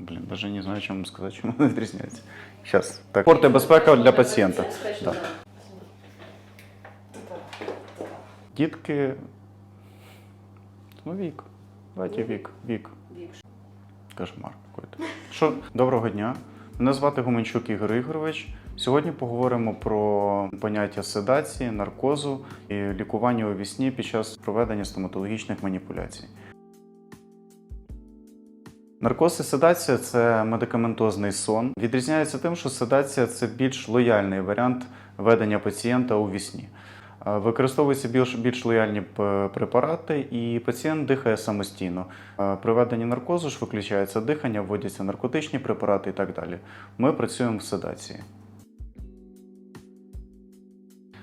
Блін, навіть не знаю, чому сказати, чому вони відрізняються. Зараз. Так, комфорт і безпека для пацієнта. Да. Дітки. Ну, вік. Давайте вік. Вік. Кошмар какой-то. Що, доброго дня. Мене звати Гуменчук Ігор Ігорович. Сьогодні поговоримо про поняття седації, наркозу і лікування у вісні під час проведення стоматологічних маніпуляцій. Наркоз і седація це медикаментозний сон. Відрізняється тим, що седація це більш лояльний варіант ведення пацієнта у вісні. Використовуються більш, більш лояльні препарати, і пацієнт дихає самостійно. При веденні наркозу ж виключається дихання, вводяться наркотичні препарати і так далі. Ми працюємо в седації.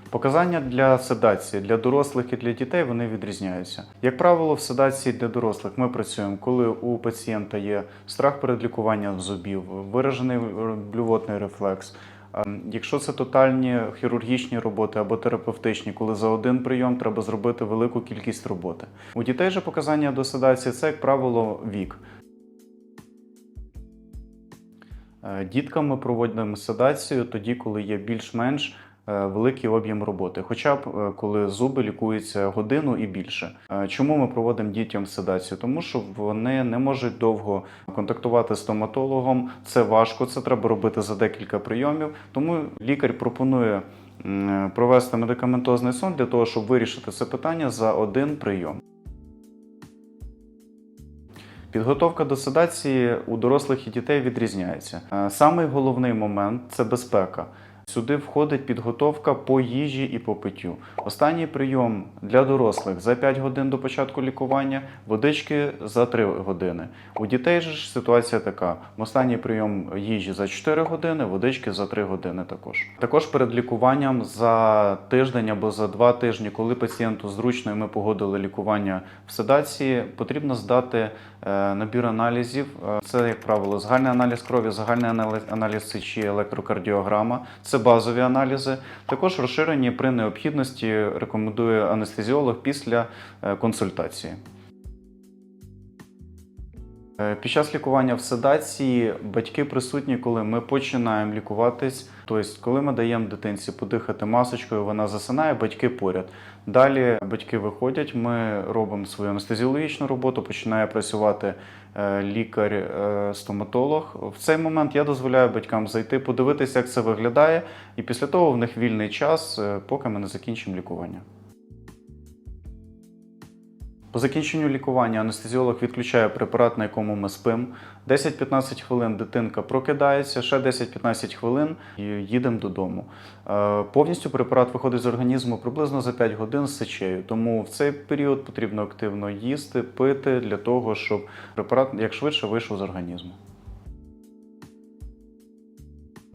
Показання для седації для дорослих і для дітей вони відрізняються. Як правило, в седації для дорослих ми працюємо, коли у пацієнта є страх перед лікуванням зубів, виражений блювотний рефлекс. Якщо це тотальні хірургічні роботи або терапевтичні, коли за один прийом треба зробити велику кількість роботи. У дітей же показання до седації це, як правило, вік. Е, Діткам ми проводимо седацію тоді, коли є більш-менш великий об'єм роботи, хоча б е, коли зуби лікуються годину і більше. Е, Чому ми проводимо дітям седацію? Тому що вони не можуть довго контактувати з стоматологом. Це важко, це треба робити за декілька прийомів. Тому лікар пропонує провести медикаментозний сон для того, щоб вирішити це питання за один прийом. Підготовка до седації у дорослих і дітей відрізняється. Е, Самий головний момент це безпека. Сюди входить підготовка по їжі і по питтю. Останній прийом для дорослих за 5 годин до початку лікування, водички за 3 години. У дітей ж ситуація така: останній прийом їжі за 4 години, водички за 3 години також. Також перед лікуванням за тиждень або за 2 тижні, коли пацієнту зручно і ми погодили лікування в седації, потрібно здати набір аналізів. Е, Це, як правило, загальний аналіз крові, загальний аналіз сечі, електрокардіограма. Це базові аналізи. Також розширені при необхідності рекомендує анестезіолог після е, консультації. Е, Під час лікування в седації батьки присутні, коли ми починаємо лікуватись. Тобто, коли ми даємо дитинці подихати масочкою, вона засинає, батьки поряд. Далі батьки виходять, ми робимо свою анестезіологічну роботу, починає працювати е, лікар-стоматолог. В цей момент я дозволяю батькам зайти, подивитися, як це виглядає, і після того в них вільний час, е, поки ми не закінчимо лікування. По закінченню лікування анестезіолог відключає препарат, на якому ми спимо. 10-15 хвилин дитинка прокидається, ще 10-15 хвилин і їдемо додому. Е, Повністю препарат виходить з організму приблизно за 5 годин з сечею. Тому в цей період потрібно активно їсти, пити для того, щоб препарат як швидше вийшов з організму.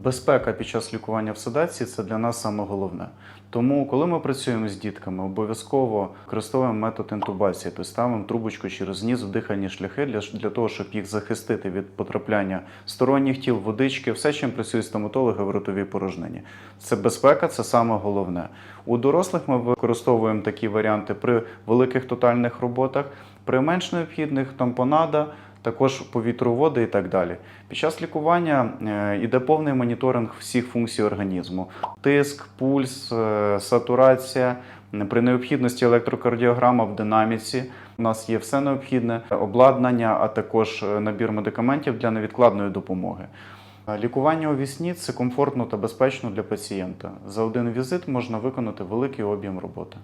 Безпека під час лікування в седації це для нас саме головне. Тому, коли ми працюємо з дітками, обов'язково використовуємо метод інтубації, тобто ставимо трубочку через ніс в дихальні шляхи для, для того, щоб їх захистити від потрапляння сторонніх тіл, водички, все, чим працюють стоматологи в ротовій порожнині. Це безпека, це саме головне. У дорослих ми використовуємо такі варіанти при великих тотальних роботах, при менш необхідних тампонада також повітроводи і так далі. Під час лікування е, йде повний моніторинг всіх функцій організму: тиск, пульс, е, сатурація. При необхідності електрокардіограма в динаміці. У нас є все необхідне обладнання, а також е, набір медикаментів для невідкладної допомоги. Е, Лікування у вісні це комфортно та безпечно для пацієнта. За один візит можна виконати великий об'єм роботи.